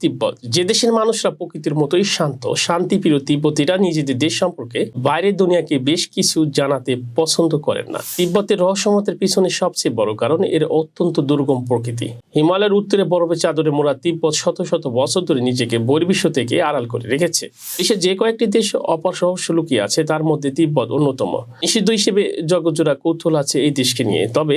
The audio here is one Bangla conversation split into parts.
তিব্বত। যে দেশের মানুষরা প্রকৃতির মতোই শান্ত শান্তিপ্রিয় তিব্বতীরা নিজেদের দেশ সম্পর্কে বাইরের দুনিয়াকে বেশ কিছু জানাতে পছন্দ করেন না। তিব্বতের রহস্যমতের পিছনে সবচেয়ে বড় কারণ এর অত্যন্ত দুর্গম প্রকৃতি। হিমালয়ের উত্তরে বরফের চাদরে মোড়া তিব্বত শত শত বছর ধরে নিজেকে বহির্বিশ্ব থেকে আড়াল করে রেখেছে। দেশের যে কয়েকটি দেশ অপর রহস্য লুকিয়ে আছে, তার মধ্যে তিব্বত অন্যতম। নিষিদ্ধ হিসেবে জগৎজোড়া কৌতূহল আছে এই দেশকে নিয়ে। তবে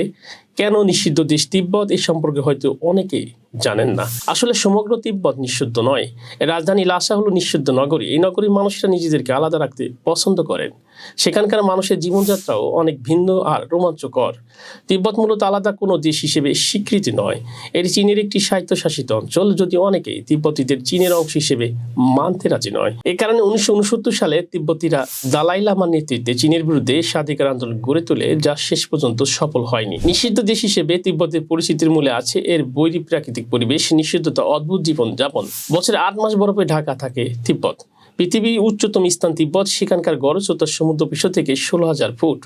কেন নিষিদ্ধ দেশ তিব্বত? এই সম্পর্কে হয়তো অনেকেই জানেন না। আসলে সমগ্র তিব্বত নিষিদ্ধ নয়। রাজধানী লাসা হলো নিষিদ্ধ নগরী। এই নগরীর মানুষরা নিজেদেরকে আলাদা রাখতে পছন্দ করেন। সেখানকার মানুষের জীবনযাত্রাও অনেক ভিন্ন আর রোমাঞ্চকর। তিব্বত মূলত আলাদা কোনো দেশ হিসেবে স্বীকৃতি নয়। এটি চীনের একটি স্বায়ত্তশাসিত অঞ্চল যদি অনেকেই তিব্বতীদের চীনের অংশ হিসেবে মানতে রাজি নয়। এ কারণে উনিশশো উনসত্তর সালে তিব্বতীরা দালাই লামার নেতৃত্বে চীনের বিরুদ্ধে স্বাধিকার আন্দোলন গড়ে তোলে, যা শেষ পর্যন্ত সফল হয়নি। নিষিদ্ধ দেশ হিসেবে তিব্বতের পরিস্থিতির মূলে আছে এর বৈরী প্রাকৃতিক পরিবেশ, নিষিদ্ধতা, অদ্ভুত জীবন যাপন বছরে আট মাস বরফে ঢাকা থাকে তিব্বত। পৃথিবীর উচ্চতম স্থান তিব্বত, সেখানকার গড় সমুদ্র পৃষ্ঠ থেকে ষোলো হাজার ফুট।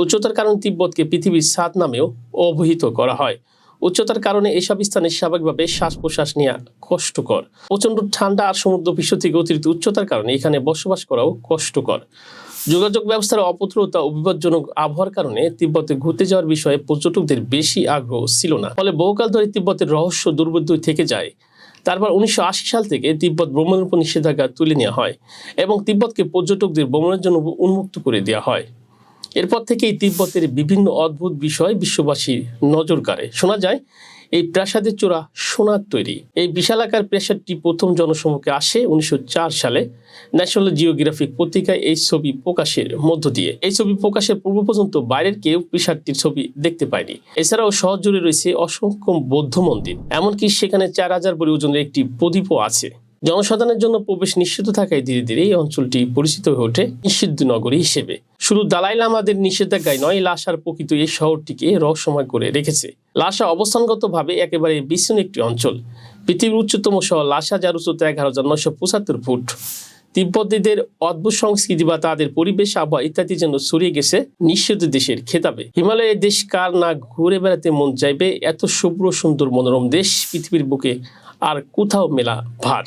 উচ্চতার কারণে তিব্বতকে পৃথিবীর সাত নামেও অবহিত করা হয়। উচ্চতার কারণে এসব স্থানে স্বাভাবিকভাবে শ্বাস প্রশ্বাস নেওয়া কষ্টকর। প্রচণ্ড ঠান্ডা আর সমুদ্র পৃষ্ঠ থেকে অতিরিক্ত উচ্চতার কারণে এখানে বসবাস করাও কষ্টকর। যোগাযোগ ব্যবস্থার অপত্রতা ও বিপজ্জনক আবহাওয়ার কারণে তিব্বতে ঘুরতে যাওয়ার বিষয়ে পর্যটকদের বেশি আগ্রহ ছিল না। ফলে বহুকাল ধরে তিব্বতের রহস্য দুর্বোধ্য থেকে যায়। তারপর উনিশশো আশি সাল থেকে তিব্বত ভ্রমণের উপর নিষেধাজ্ঞা তুলে নেওয়া হয় এবং তিব্বতকে পর্যটকদের ভ্রমণের জন্য উন্মুক্ত করে দেওয়া হয়। এরপর থেকেই তিব্বতের বিভিন্ন অদ্ভুত বিষয় বিশ্ববাসীর নজর কাড়ে। শোনা যায় এই প্রাসাদের চূড়া সোনার তৈরি। এই বিশালাকার প্রাসাদটি প্রথম জনসমুখে আসে উনিশশো চার সালে। ন্যাশনাল জিওগ্রাফিক পত্রিকায় এই ছবি প্রকাশের মধ্য দিয়ে। এই ছবি প্রকাশের পূর্ব পর্যন্ত বাইরের কেউ প্রাসাদটির ছবি দেখতে পায়নি। এছাড়াও শহর জুড়ে রয়েছে অসংখ্য বৌদ্ধ মন্দির, এমনকি সেখানে চার হাজার বড়ি ওজনের একটি প্রদীপও আছে। জনসাধারণের জন্য প্রবেশ নিষিদ্ধ থাকায় ধীরে ধীরে এই অঞ্চলটি পরিচিত হয়ে ওঠে নিষিদ্ধ নগরী হিসেবে। শুধু দালাই লামাদের নিষেধাজ্ঞায় নয় লাসার প্রকৃত এই শহরটিকে রহস্যময় করে রেখেছে। লাসা অবস্থানগতভাবে একেবারে বিচ্ছিন্ন একটি অঞ্চল। পৃথিবীর উচ্চতম শহর লাসা যার উচ্চতা এগারো হাজার নয়শো পঁচাত্তর ফুট। তিব্বতীদের অদ্ভুত সংস্কৃতি বা তাদের পরিবেশ, আবহাওয়া ইত্যাদি যেন ছড়িয়ে গেছে নিষিদ্ধ দেশের খেতাবে। হিমালয়ের দেশ কার না ঘুরে বেড়াতে মন চাইবে? এত শুভ্র, সুন্দর, মনোরম দেশ, পৃথিবীর বুকে আর কোথাও মেলা ভার।